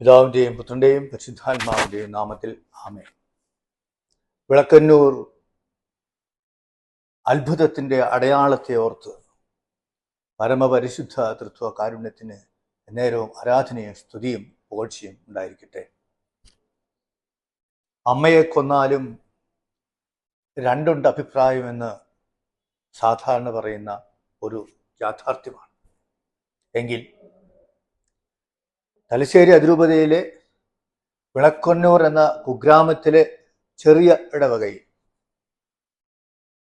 പിതാവിന്റെയും പുത്രന്റെയും പരിശുദ്ധാത്മാവിന്റെയും നാമത്തിൽ ആമേ വിളക്കന്നൂർ അത്ഭുതത്തിന്റെ അടയാളത്തെ ഓർത്ത് പരമപരിശുദ്ധ തൃത്വ കാരുണ്യത്തിന് നേരവും ആരാധനയും സ്തുതിയും പുകഴ്ചയും ഉണ്ടായിരിക്കട്ടെ. അമ്മയെ കൊന്നാലും രണ്ടുണ്ട് അഭിപ്രായമെന്ന് സാധാരണ പറയുന്ന ഒരു യാഥാർത്ഥ്യമാണ്. എങ്കിൽ തലശ്ശേരി അതിരൂപതയിലെ വിളക്കൊന്നൂർ എന്ന കുഗ്രാമത്തിലെ ചെറിയ ഇടവകയിൽ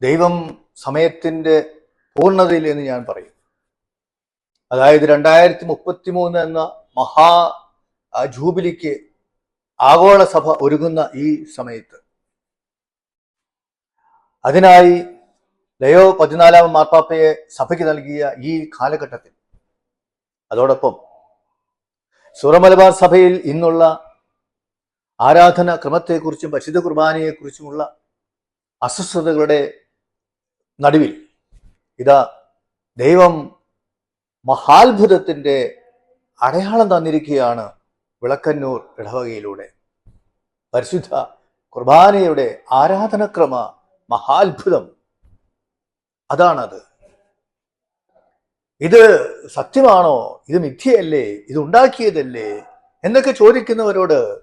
ദൈവം സമയത്തിന്റെ പൂർണതയിൽ എന്ന് ഞാൻ പറയും. അതായത് രണ്ടായിരത്തി മുപ്പത്തി മൂന്ന് എന്ന മഹാ ജൂബിലിക്ക് ആഗോള സഭ ഒരുങ്ങുന്ന ഈ സമയത്ത്. അതിനായി ലയോ പതിനാലാം മാർപ്പാപ്പയെ സഭയ്ക്ക് നൽകിയ ഈ കാലഘട്ടത്തിൽ. അതോടൊപ്പം സുറമലബാർ സഭയിൽ ഇന്നുള്ള ആരാധന ക്രമത്തെക്കുറിച്ചും പരിശുദ്ധ കുർബാനയെക്കുറിച്ചുമുള്ള അസ്വസ്ഥതകളുടെ നടുവിൽ ഇതാ ദൈവം മഹാത്ഭുതത്തിന്റെ അടയാളം തന്നിരിക്കുകയാണ് വിളക്കന്നൂർ ഇടവകയിലൂടെ. പരിശുദ്ധ കുർബാനയുടെ ആരാധനക്രമ മഹാത്ഭുതം അതാണത്. ഇത് സത്യമാണോ? ഇത് മിഥ്യയല്ലേ? ഇത് ഉണ്ടാക്കിയതല്ലേ? എന്നൊക്കെ ചോദിക്കുന്നവരോട്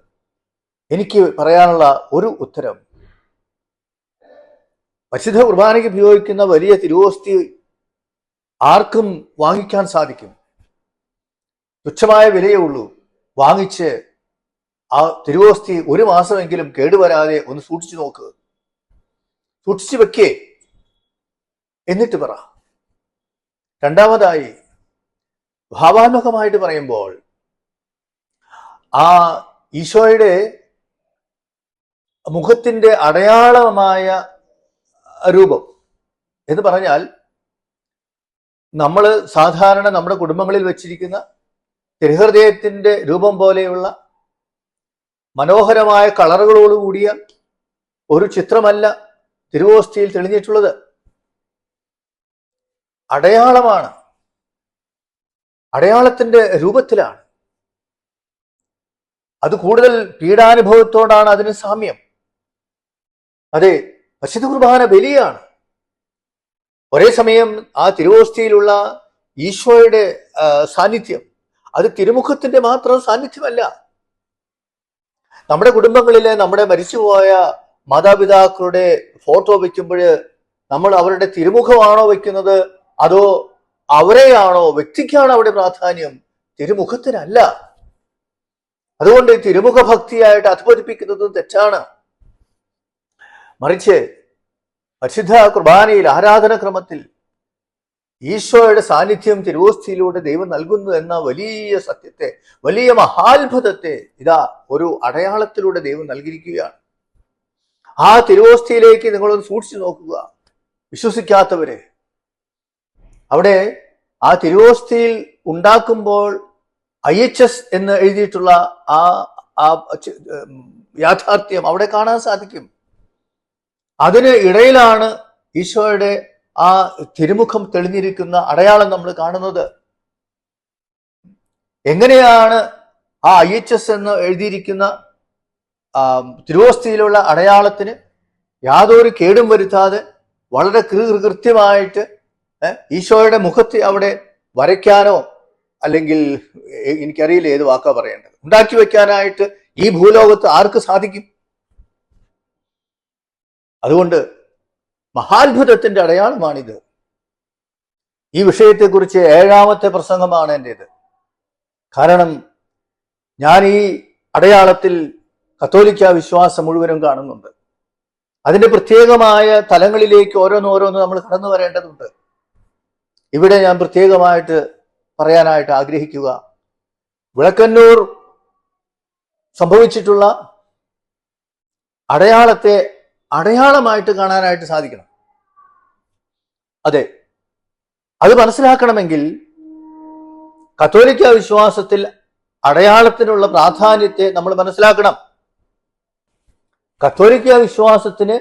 എനിക്ക് പറയാനുള്ള ഒരു ഉത്തരം. പരിശുദ്ധ കുർബാനയ്ക്ക് ഉപയോഗിക്കുന്ന വലിയ തിരുവോസ്തി ആർക്കും വാങ്ങിക്കാൻ സാധിക്കും. തുച്ഛമായ വിലയേ ഉള്ളൂ. വാങ്ങിച്ച് ആ തിരുവോസ്തി ഒരു മാസമെങ്കിലും കേടുവരാതെ ഒന്ന് സൂക്ഷിച്ചു നോക്ക്. സൂക്ഷിച്ചു വെക്കേ. എന്നിട്ട് പറ. രണ്ടാമതായി ഭാവാത്മകമായിട്ട് പറയുമ്പോൾ ആ ഈശോയുടെ മുഖത്തിന്റെ അടയാളമായ രൂപം എന്ന് പറഞ്ഞാൽ നമ്മൾ സാധാരണ നമ്മുടെ കുടുംബങ്ങളിൽ വെച്ചിരിക്കുന്ന തിരുഹൃദയത്തിന്റെ രൂപം പോലെയുള്ള മനോഹരമായ കളറുകളോടുകൂടിയ ഒരു ചിത്രമല്ല തിരുവോസ്തിയിൽ തെളിഞ്ഞിട്ടുള്ളത്. അടയാളമാണ്. അടയാളത്തിന്റെ രൂപത്തിലാണ്. അത് കൂടുതൽ പീഡാനുഭവത്തോടാണ് അതിന് സാമ്യം. അതെ പരിശുദ്ധ കുർബാന ബലിയാണ്. ഒരേ സമയം ആ തിരുവോസ്തിയിലുള്ള ഈശോയുടെ സാന്നിധ്യം അത് തിരുമുഖത്തിന്റെ മാത്രം സാന്നിധ്യമല്ല. നമ്മുടെ കുടുംബങ്ങളിലെ നമ്മുടെ മരിച്ചുപോയ മാതാപിതാക്കളുടെ ഫോട്ടോ വയ്ക്കുമ്പോൾ നമ്മൾ അവരുടെ തിരുമുഖമാണോ വെക്കുന്നത് അതോ അവരെയാണോ വ്യക്തിക്കാണ് അവിടെ പ്രാധാന്യം? തിരുമുഖത്തിനല്ല. അതുകൊണ്ട് തിരുമുഖ ഭക്തിയായിട്ട് അധപതിപ്പിക്കുന്നതും തെറ്റാണ്. മറിച്ച് പരിശുദ്ധ കുർബാനയിൽ ആരാധനക്രമത്തിൽ ഈശോയുടെ സാന്നിധ്യം തിരുവോസ്ഥിയിലൂടെ ദൈവം നൽകുന്നു എന്ന വലിയ സത്യത്തെ വലിയ മഹാത്ഭുതത്തെ ഇതാ ഒരു അടയാളത്തിലൂടെ ദൈവം നൽകിയിരിക്കുകയാണ്. ആ തിരുവോസ്ഥയിലേക്ക് നിങ്ങളൊന്ന് സൂക്ഷിച്ചു നോക്കുക. വിശ്വസിക്കാത്തവരെ അവിടെ ആ തിരുവോസ്തിയിൽ ഉണ്ടാക്കുമ്പോൾ ഐ എച്ച് എസ് എന്ന് എഴുതിയിട്ടുള്ള ആ ആ യാഥാർത്ഥ്യം അവിടെ കാണാൻ സാധിക്കും. അതിന് ഇടയിലാണ് ഈശോയുടെ ആ തിരുമുഖം തെളിഞ്ഞിരിക്കുന്ന അടയാളം നമ്മൾ കാണുന്നത്. എങ്ങനെയാണ് ആ ഐ എച്ച് എസ് എന്ന് എഴുതിയിരിക്കുന്ന തിരുവോസ്തിയിലുള്ള അടയാളത്തിന് യാതൊരു കേടും വരുത്താതെ വളരെ കൃത്യമായിട്ട് ഈശോയുടെ മുഖത്ത് അവിടെ വരയ്ക്കാനോ അല്ലെങ്കിൽ എനിക്കറിയില്ല ഏത് വാക്കാ പറയേണ്ടത്. ഉണ്ടാക്കി വെക്കാനായിട്ട് ഈ ഭൂലോകത്ത് ആർക്ക് സാധിക്കും? അതുകൊണ്ട് മഹാത്ഭുതത്തിന്റെ അടയാളമാണിത്. ഈ വിഷയത്തെക്കുറിച്ച് ഏഴാമത്തെ പ്രസംഗമാണ് എന്റെത് കാരണം ഞാൻ ഈ അടയാളത്തിൽ കത്തോലിക്ക വിശ്വാസം മുഴുവനും കാണുന്നുണ്ട്. അതിന്റെ പ്രത്യേകമായ തലങ്ങളിലേക്ക് ഓരോന്നോരോന്ന് നമ്മൾ കടന്നു വരേണ്ടതുണ്ട്. ഇവിടെ ഞാൻ പ്രത്യേകമായിട്ട് പറയാനായിട്ട് ആഗ്രഹിക്കുക. വിളക്കന്നൂർ സംഭവിച്ചിട്ടുള്ള അടയാളത്തെ അടയാളമായിട്ട് കാണാനായിട്ട് സാധിക്കണം. അതെ. അത് മനസ്സിലാക്കണമെങ്കിൽ കത്തോലിക്ക വിശ്വാസത്തിൽ അടയാളത്തിനുള്ള പ്രാധാന്യത്തെ നമ്മൾ മനസ്സിലാക്കണം. കത്തോലിക്ക വിശ്വാസത്തിന്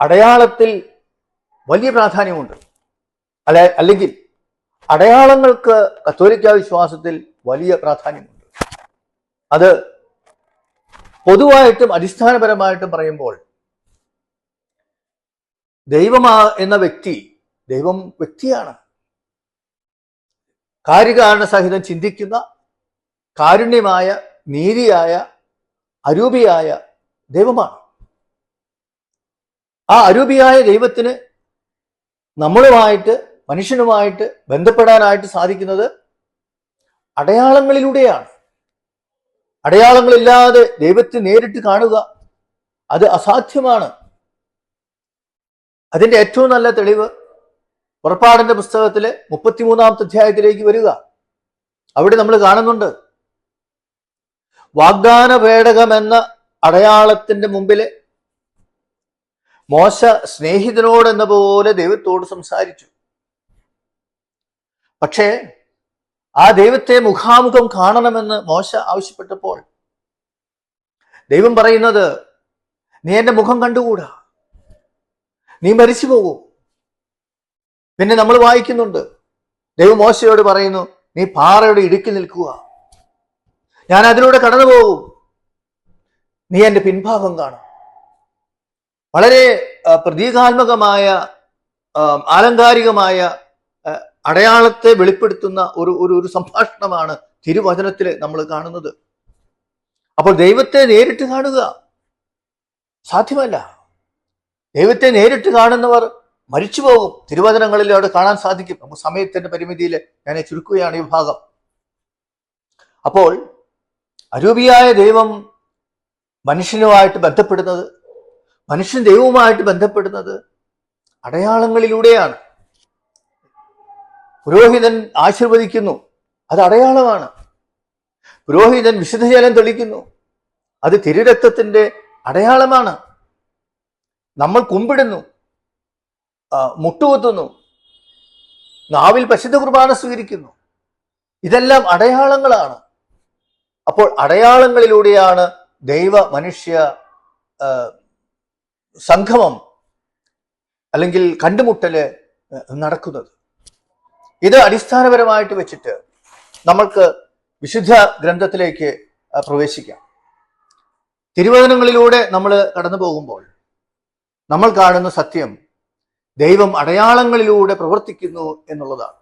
അടയാളത്തിൽ വലിയ പ്രാധാന്യമുണ്ട്. അല്ല അല്ലെങ്കിൽ അടയാളങ്ങൾക്ക് കത്തോലിക്ക വിശ്വാസത്തിൽ വലിയ പ്രാധാന്യമുണ്ട്. അത് പൊതുവായിട്ടും അടിസ്ഥാനപരമായിട്ടും പറയുമ്പോൾ ദൈവമാ എന്ന വ്യക്തി ദൈവം വ്യക്തിയാണ്. കാര്യകാരണ സഹിതം ചിന്തിക്കുന്ന കാരുണ്യമായ നീതിയായ അരൂപിയായ ദൈവമാണ്. ആ അരൂപിയായ ദൈവത്തിന് നമ്മളുമായിട്ട് മനുഷ്യനുമായിട്ട് ബന്ധപ്പെടാനായിട്ട് സാധിക്കുന്നത് അടയാളങ്ങളിലൂടെയാണ്. അടയാളങ്ങളില്ലാതെ ദൈവത്തെ നേരിട്ട് കാണുക അത് അസാധ്യമാണ്. അതിന്റെ ഏറ്റവും നല്ല തെളിവ് പുറപ്പാടിന്റെ പുസ്തകത്തിലെ മുപ്പത്തിമൂന്നാമത്തെ അധ്യായത്തിലേക്ക് വരിക. അവിടെ നമ്മൾ കാണുന്നുണ്ട് വാഗ്ദാന പേടകമെന്ന അടയാളത്തിന്റെ മുമ്പിൽ മോശ സ്നേഹിതനോട് എന്ന പോലെ ദൈവത്തോട് സംസാരിച്ചു. പക്ഷേ ആ ദൈവത്തെ മുഖാമുഖം കാണണമെന്ന് മോശ ആവശ്യപ്പെട്ടപ്പോൾ ദൈവം പറയുന്നത് നീ എന്റെ മുഖം കണ്ടുകൂടാ. നീ മരിച്ചു പോകും പിന്നെ നമ്മൾ വായിക്കുന്നുണ്ട് ദൈവം മോശയോട് പറയുന്നു നീ പാറയുടെ ഇടുക്കി നിൽക്കുക. ഞാൻ അതിലൂടെ കടന്നു പോകും നീ എന്റെ പിൻഭാഗം കാണും. വളരെ പ്രതീകാത്മകമായ ആലങ്കാരികമായ അടയാളത്തെ വെളിപ്പെടുത്തുന്ന ഒരു ഒരു ഒരു സംഭാഷണമാണ് തിരുവചനത്തിൽ നമ്മൾ കാണുന്നത്. അപ്പോൾ ദൈവത്തെ നേരിട്ട് കാണുക സാധ്യമല്ല. ദൈവത്തെ നേരിട്ട് കാണുന്നവർ മരിച്ചു പോകും. തിരുവചനങ്ങളിൽ അവിടെ കാണാൻ സാധിക്കും. നമുക്ക് സമയത്തിന്റെ പരിമിതിയിൽ ഞാൻ ചുരുക്കുകയാണ് ഈ ഭാഗം. അപ്പോൾ അരൂപിയായ ദൈവം മനുഷ്യനുമായിട്ട് ബന്ധപ്പെടുന്നത് മനുഷ്യൻ ദൈവവുമായിട്ട് ബന്ധപ്പെടുന്നത് അടയാളങ്ങളിലൂടെയാണ്. പുരോഹിതൻ ആശീർവദിക്കുന്നു. അത് അടയാളമാണ്. പുരോഹിതൻ വിശുദ്ധജലം തെളിക്കുന്നു. അത് തിരുരക്തത്തിന്റെ അടയാളമാണ്. നമ്മൾ കുമ്പിടുന്നു. മുട്ടുകുത്തുന്നു. നാവിൽ പശുദ്ധ കുർബാന സ്വീകരിക്കുന്നു. ഇതെല്ലാം അടയാളങ്ങളാണ്. അപ്പോൾ അടയാളങ്ങളിലൂടെയാണ് ദൈവ മനുഷ്യ സംഗമം അല്ലെങ്കിൽ കണ്ടുമുട്ടൽ നടക്കുന്നത്. ഇത് അടിസ്ഥാനപരമായിട്ട് വെച്ചിട്ട് നമ്മൾക്ക് വിശുദ്ധ ഗ്രന്ഥത്തിലേക്ക് പ്രവേശിക്കാം. തിരുവചനങ്ങളിലൂടെ നമ്മൾ കടന്നു പോകുമ്പോൾ നമ്മൾ കാണുന്ന സത്യം ദൈവം അടയാളങ്ങളിലൂടെ പ്രവർത്തിക്കുന്നു എന്നുള്ളതാണ്.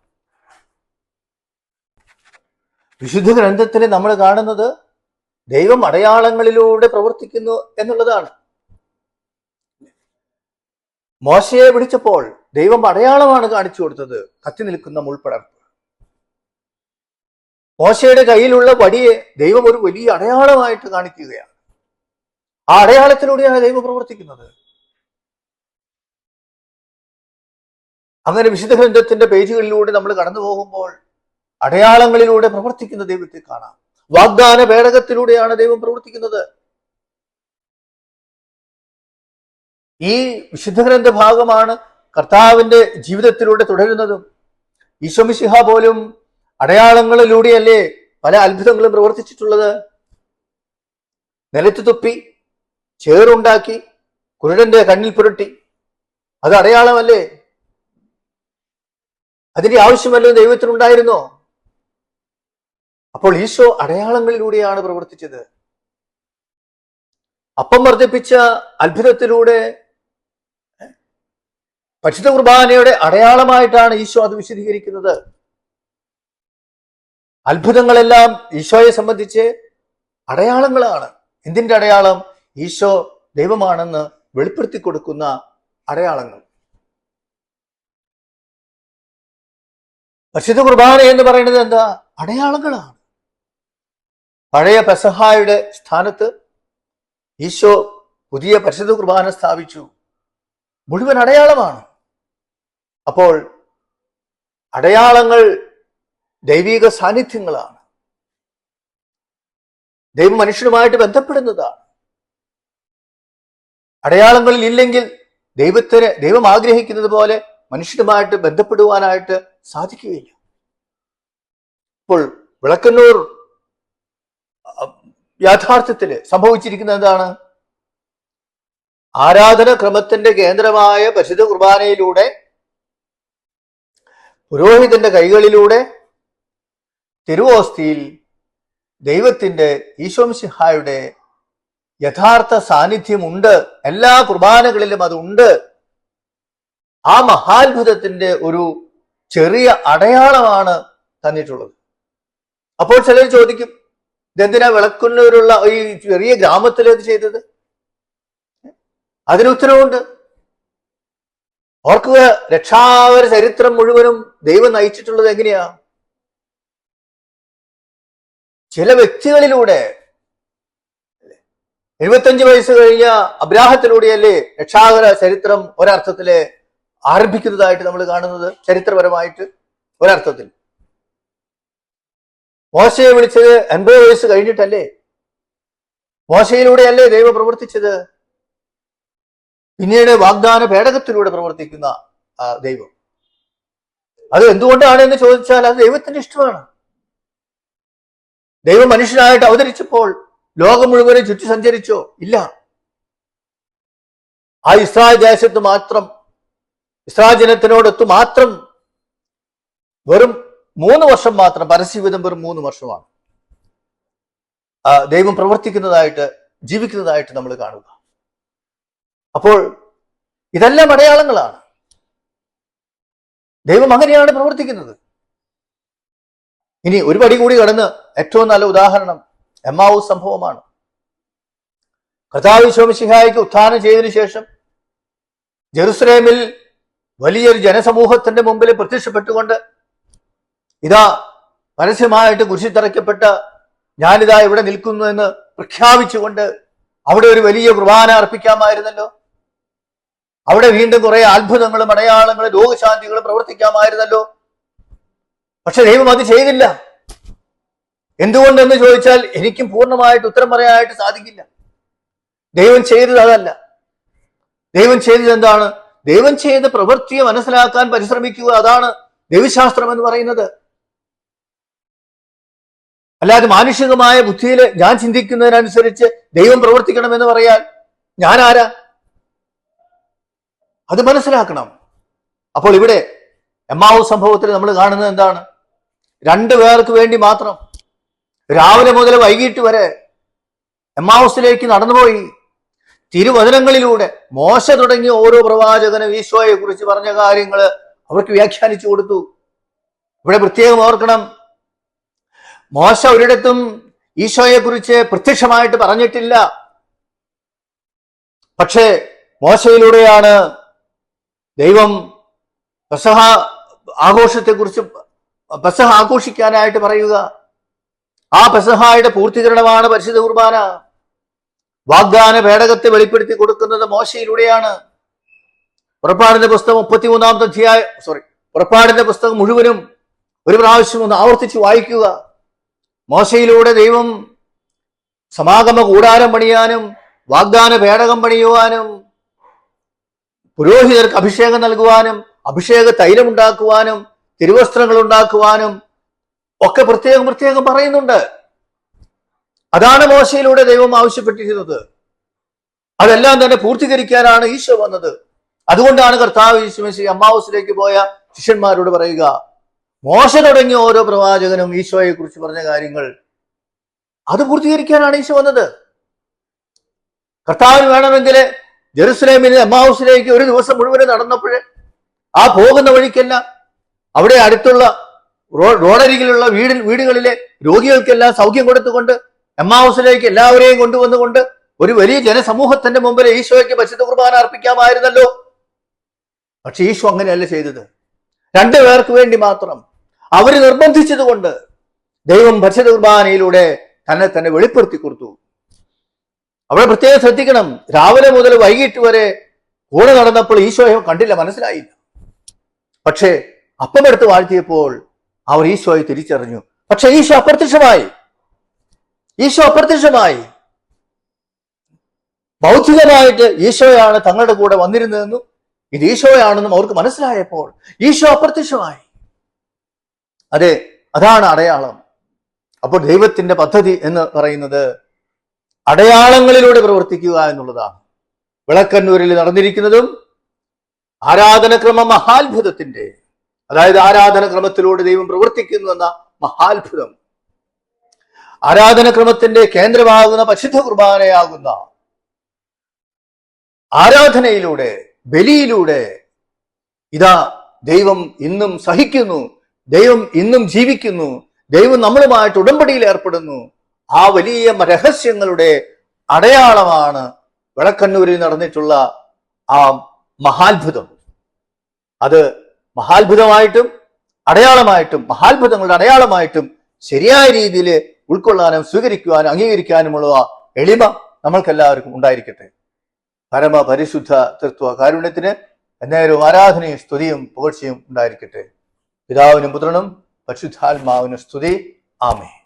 വിശുദ്ധ ഗ്രന്ഥത്തിൽ നമ്മൾ കാണുന്നത് ദൈവം അടയാളങ്ങളിലൂടെ പ്രവർത്തിക്കുന്നു എന്നുള്ളതാണ്. മോശയെ വിളിച്ചപ്പോൾ ദൈവം അടയാളമാണ് കാണിച്ചു കൊടുത്തത്. കത്തി നിൽക്കുന്ന മുൾപ്പടർപ്പ്. മോശയുടെ കയ്യിലുള്ള വടിയെ ദൈവം ഒരു വലിയ അടയാളമായിട്ട് കാണിക്കുകയാണ്. ആ അടയാളത്തിലൂടെയാണ് ദൈവം പ്രവർത്തിക്കുന്നത്. അങ്ങനെ വിശുദ്ധ ഗ്രന്ഥത്തിന്റെ പേജുകളിലൂടെ നമ്മൾ കടന്നു പോകുമ്പോൾ അടയാളങ്ങളിലൂടെ പ്രവർത്തിക്കുന്ന ദൈവത്തെ കാണാം. വാഗ്ദാന പേടകത്തിലൂടെയാണ് ദൈവം പ്രവർത്തിക്കുന്നത്. ഈ വിശുദ്ധ ഗ്രന്ഥ ഭാഗമാണ് കർത്താവിന്റെ ജീവിതത്തിലൂടെ തുടരുന്നതും ഈശോമിശിഹ പോലും അടയാളങ്ങളിലൂടെയല്ലേ പല അത്ഭുതങ്ങളും പ്രവർത്തിച്ചിട്ടുള്ളത്? നിലത്ത് തുപ്പി ചേറുണ്ടാക്കി കുരുടന്റെ കണ്ണിൽ പുരട്ടി. അത് അടയാളമല്ലേ? അതിന്റെ ആവശ്യമല്ലോ ദൈവത്തിനുണ്ടായിരുന്നോ? അപ്പോൾ ഈശോ അടയാളങ്ങളിലൂടെയാണ് പ്രവർത്തിച്ചത്. അപ്പം വർദ്ധിപ്പിച്ച അത്ഭുതത്തിലൂടെ പരിശുദ്ധ കുർബാനയുടെ അടയാളമായിട്ടാണ് ഈശോ അത് വിശദീകരിക്കുന്നത്. അത്ഭുതങ്ങളെല്ലാം ഈശോയെ സംബന്ധിച്ച് അടയാളങ്ങളാണ്. എന്തിന്റെ അടയാളം? ഈശോ ദൈവമാണെന്ന് വെളിപ്പെടുത്തി കൊടുക്കുന്ന അടയാളങ്ങൾ. പരിശുദ്ധ കുർബാന എന്ന് പറയുന്നത് എന്താ? അടയാളങ്ങളാണ്. പഴയ പെസഹായുടെ സ്ഥാനത്ത് ഈശോ പുതിയ പരിശുദ്ധ കുർബാന സ്ഥാപിച്ചു. മുഴുവൻ അടയാളമാണ്. അപ്പോൾ അടയാളങ്ങൾ ദൈവിക സാന്നിധ്യങ്ങളാണ്. ദൈവം മനുഷ്യനുമായിട്ട് ബന്ധപ്പെടുന്നതാണ്. അടയാളങ്ങളിൽ ഇല്ലെങ്കിൽ ദൈവത്തിന് ദൈവം ആഗ്രഹിക്കുന്നത് പോലെ മനുഷ്യനുമായിട്ട് ബന്ധപ്പെടുവാനായിട്ട് സാധിക്കുകയില്ല. ഇപ്പോൾ വിളക്കന്നൂർ യാഥാർത്ഥ്യത്തിൽ സംഭവിച്ചിരിക്കുന്നത് എന്താണ്? ആരാധന ക്രമത്തിന്റെ കേന്ദ്രമായ പരിശുദ്ധ കുർബാനയിലൂടെ പുരോഹിതന്റെ കൈകളിലൂടെ തിരുവോസ്തിയിൽ ദൈവത്തിന്റെ ഈശോംസിഹായുടെ യഥാർത്ഥ സാന്നിധ്യമുണ്ട്. എല്ലാ കുർബാനകളിലും അതുണ്ട്. ആ മഹാത്ഭുതത്തിന്റെ ഒരു ചെറിയ അടയാളമാണ് തന്നിട്ടുള്ളത്. അപ്പോൾ ചിലർ ചോദിക്കും ഇതെന്തിനാ വിളക്കുന്നവരുള്ള ഈ ചെറിയ ഗ്രാമത്തിൽ ഇത് ചെയ്തത്? അതിന് ഉത്തരവുണ്ട്. ഓർക്കുക രക്ഷാവര ചരിത്രം മുഴുവനും ദൈവം നയിച്ചിട്ടുള്ളത് എങ്ങനെയാ? ചില വ്യക്തികളിലൂടെ എഴുപത്തഞ്ച് വയസ്സ് കഴിഞ്ഞ അബ്രാഹത്തിലൂടെയല്ലേ രക്ഷാകര ചരിത്രം ഒരർത്ഥത്തിൽ ആരംഭിക്കുന്നതായിട്ട് നമ്മൾ കാണുന്നത്? ചരിത്രപരമായിട്ട് ഒരർത്ഥത്തിൽ. മോശയെ വിളിച്ചത് എൺപത് വയസ്സ് കഴിഞ്ഞിട്ടല്ലേ? മോശയിലൂടെയല്ലേ ദൈവം പ്രവർത്തിച്ചത്? പിന്നീട് വാഗ്ദാന പേടകത്തിലൂടെ പ്രവർത്തിക്കുന്ന ദൈവം. അത് എന്തുകൊണ്ടാണ് എന്ന് ചോദിച്ചാൽ അത് ദൈവത്തിന്റെ ഇഷ്ടമാണ്. ദൈവം മനുഷ്യനായിട്ട് അവതരിച്ചപ്പോൾ ലോകം മുഴുവനും ചുറ്റി സഞ്ചരിച്ചോ? ഇല്ല. ആ ഇസ്രായേൽ ദേശത്ത് മാത്രം ഇസ്രായേൽ ജനത്തിനോടൊത്ത് മാത്രം വെറും മൂന്ന് വർഷം മാത്രം പരസ്യവിധം വെറും മൂന്ന് വർഷമാണ്. ദൈവം പ്രവർത്തിക്കുന്നതായിട്ട് ജീവിക്കുന്നതായിട്ട് നമ്മൾ കാണുക. അപ്പോൾ ഇതെല്ലാം അടയാളങ്ങളാണ്. ദൈവം അങ്ങനെയാണ് പ്രവർത്തിക്കുന്നത്. ഇനി ഒരു പടി കൂടി കടന്ന് ഏറ്റവും നല്ല ഉദാഹരണം എമ്മാവൂ സംഭവമാണ്. കഥാവ് ശോമിശിഹായിക്ക് ഉത്ഥാനം ചെയ്തതിനു ശേഷം ജെറുസലേമിൽ വലിയൊരു ജനസമൂഹത്തിന്റെ മുമ്പിൽ പ്രത്യക്ഷപ്പെട്ടുകൊണ്ട് ഇതാ പരസ്യമായിട്ട് കുരിശിത്തറയ്ക്കപ്പെട്ട ഞാനിതാ ഇവിടെ നിൽക്കുന്നു എന്ന് പ്രഖ്യാപിച്ചുകൊണ്ട് അവിടെ ഒരു വലിയ കുർബാന അർപ്പിക്കാമായിരുന്നല്ലോ. അവിടെ വീണ്ടും കുറെ അത്ഭുതങ്ങളും അടയാളങ്ങളും രോഗശാന്തികളും പ്രവർത്തിക്കാമായിരുന്നല്ലോ. പക്ഷെ ദൈവം അത് ചെയ്തില്ല. എന്തുകൊണ്ടെന്ന് ചോദിച്ചാൽ എനിക്കും പൂർണമായിട്ട് ഉത്തരം പറയാനായിട്ട് സാധിക്കില്ല. ദൈവം ചെയ്തത് അതല്ല. ദൈവം ചെയ്തത് എന്താണ്? ദൈവം ചെയ്ത പ്രവൃത്തിയെ മനസ്സിലാക്കാൻ പരിശ്രമിക്കുക. അതാണ് ദൈവശാസ്ത്രം എന്ന് പറയുന്നത്. അല്ലാതെ മാനുഷികമായ ബുദ്ധിയിൽ ഞാൻ ചിന്തിക്കുന്നതിനനുസരിച്ച് ദൈവം പ്രവർത്തിക്കണമെന്ന് പറയാൻ ഞാൻ ആരാ? അത് മനസ്സിലാക്കണം. അപ്പോൾ ഇവിടെ എമ്മാവു സംഭവത്തിൽ നമ്മൾ കാണുന്നത് എന്താണ്? രണ്ടു പേർക്ക് വേണ്ടി മാത്രം രാവിലെ മുതൽ വൈകിട്ട് വരെ എമ്മാവൂസിലേക്ക് നടന്നുപോയി. തിരുവചനങ്ങളിലൂടെ മോശ തുടങ്ങിയ ഓരോ പ്രവാചകനും ഈശോയെ കുറിച്ച് പറഞ്ഞ കാര്യങ്ങൾ അവർക്ക് വ്യാഖ്യാനിച്ചു കൊടുത്തു. ഇവിടെ പ്രത്യേകം ഓർക്കണം. മോശ ഒരിടത്തും ഈശോയെ കുറിച്ച് പ്രത്യക്ഷമായിട്ട് പറഞ്ഞിട്ടില്ല. പക്ഷേ മോശയിലൂടെയാണ് ദൈവം പെസഹ ആഘോഷത്തെക്കുറിച്ച് പെസഹ ആഘോഷിക്കാനായിട്ട് പറയുക. ആ പെസഹായുടെ പൂർത്തീകരണമാണ് പരിശുദ്ധ കുർബാന. വാഗ്ദാന പേടകത്തെ വെളിപ്പെടുത്തി കൊടുക്കുന്നത് മോശയിലൂടെയാണ്. പുറപ്പാടിന്റെ പുസ്തകം മുപ്പത്തിമൂന്നാമത്തെ അധ്യായ സോറി പുറപ്പാടിന്റെ പുസ്തകം മുഴുവനും ഒരു പ്രാവശ്യം ഒന്ന് ആവർത്തിച്ച് വായിക്കുക. മോശയിലൂടെ ദൈവം സമാഗമ കൂടാരം പണിയാനും വാഗ്ദാന പേടകം പണിയുവാനും പുരോഹിതർക്ക് അഭിഷേകം നൽകുവാനും അഭിഷേക തൈലം ഉണ്ടാക്കുവാനും തിരുവസ്ത്രങ്ങൾ ഉണ്ടാക്കുവാനും ഒക്കെ പ്രത്യേകം പ്രത്യേകം പറയുന്നുണ്ട്. അതാണ് മോശയിലൂടെ ദൈവം ആവശ്യപ്പെട്ടിരുന്നത്. അതെല്ലാം തന്നെ പൂർത്തീകരിക്കാനാണ് ഈശോ വന്നത്. അതുകൊണ്ടാണ് കർത്താവ് ഈശോമേശി അമ്മാവസിലേക്ക് പോയ ശിഷ്യന്മാരോട് പറയുക മോശ തുടങ്ങിയ ഓരോ പ്രവാചകനും ഈശോയെ കുറിച്ച് പറഞ്ഞ കാര്യങ്ങൾ അത് പൂർത്തീകരിക്കാനാണ് ഈശോ വന്നത്. കർത്താവിന് വേണമെങ്കിൽ ജെറുസലേമിൽ എമ്മാവൂസിലേക്ക് ഒരു ദിവസം മുഴുവൻ നടന്നപ്പോൾ ആ പോകുന്ന വഴിക്കെല്ലാം അവിടെ അടുത്തുള്ള റോഡരികിലുള്ള വീടിൽ വീടുകളിലെ രോഗികൾക്കെല്ലാം സൗഖ്യം കൊടുത്തുകൊണ്ട് എമ്മാവൂസിലേക്ക് എല്ലാവരെയും കൊണ്ടുവന്നുകൊണ്ട് ഒരു വലിയ ജനസമൂഹത്തിന്റെ മുമ്പിൽ ഈശോയ്ക്ക് പരിശുദ്ധ കുർബാന അർപ്പിക്കാമായിരുന്നല്ലോ. പക്ഷെ ഈശോ അങ്ങനെയല്ല ചെയ്തത്. രണ്ടു പേർക്ക് വേണ്ടി മാത്രം അവർ നിർബന്ധിച്ചതുകൊണ്ട് ദൈവം പരിശുദ്ധ കുർബാനയിലൂടെ തന്നെ തന്നെ വെളിപ്പെടുത്തി കൊടുത്തു. അവിടെ പ്രത്യേകം ശ്രദ്ധിക്കണം. രാവിലെ മുതൽ വൈകിട്ട് വരെ കൂടെ നടന്നപ്പോൾ ഈശോയെ കണ്ടില്ല മനസ്സിലായില്ല. പക്ഷേ അപ്പമെടുത്ത് വാഴ്ത്തിയപ്പോൾ അവർ ഈശോയെ തിരിച്ചറിഞ്ഞു. പക്ഷെ ഈശോ അപ്രത്യക്ഷമായി. ഈശോ അപ്രത്യക്ഷമായി. ബൗദ്ധികമായിട്ട് ഈശോയാണ് തങ്ങളുടെ കൂടെ വന്നിരുന്നതെന്നും ഇത് ഈശോയാണെന്നും അവർക്ക് മനസ്സിലായപ്പോൾ ഈശോ അപ്രത്യക്ഷമായി. അതെ അതാണ് അടയാളം. അപ്പോൾ ദൈവത്തിന്റെ പദ്ധതി എന്ന് പറയുന്നത് അടയാളങ്ങളിലൂടെ പ്രവർത്തിക്കുക എന്നുള്ളതാണ്. വിളക്കന്നൂരിൽ നടന്നിരിക്കുന്നതും ആരാധനക്രമ മഹാത്ഭുതത്തിന്റെ അതായത് ആരാധനക്രമത്തിലൂടെ ദൈവം പ്രവർത്തിക്കുന്നു എന്ന മഹാത്ഭുതം ആരാധനക്രമത്തിന്റെ കേന്ദ്രമാകുന്ന പരിശുദ്ധ കുർബാനയാകുന്ന ആരാധനയിലൂടെ ബലിയിലൂടെ ഇതാ ദൈവം ഇന്നും സഹിക്കുന്നു ദൈവം ഇന്നും ജീവിക്കുന്നു ദൈവം നമ്മളുമായിട്ട് ഉടമ്പടിയിൽ ഏർപ്പെടുന്നു ആ വലിയ രഹസ്യങ്ങളുടെ അടയാളമാണ് വിളക്കണ്ണൂരിൽ നടന്നിട്ടുള്ള ആ മഹാത്ഭുതം. അത് മഹാത്ഭുതമായിട്ടും അടയാളമായിട്ടും മഹാത്ഭുതങ്ങളുടെ അടയാളമായിട്ടും ശരിയായ രീതിയിൽ ഉൾക്കൊള്ളാനും സ്വീകരിക്കുവാനും അംഗീകരിക്കാനുമുള്ള എളിമ നമ്മൾക്കെല്ലാവർക്കും ഉണ്ടായിരിക്കട്ടെ. പരമപരിശുദ്ധ തൃത്വ കാരുണ്യത്തിന് എന്നേരവും ആരാധനയും സ്തുതിയും പുകഴ്ചയും ഉണ്ടായിരിക്കട്ടെ. പിതാവിനും പുത്രനും പരിശുദ്ധാത്മാവിനും സ്തുതി. ആമേ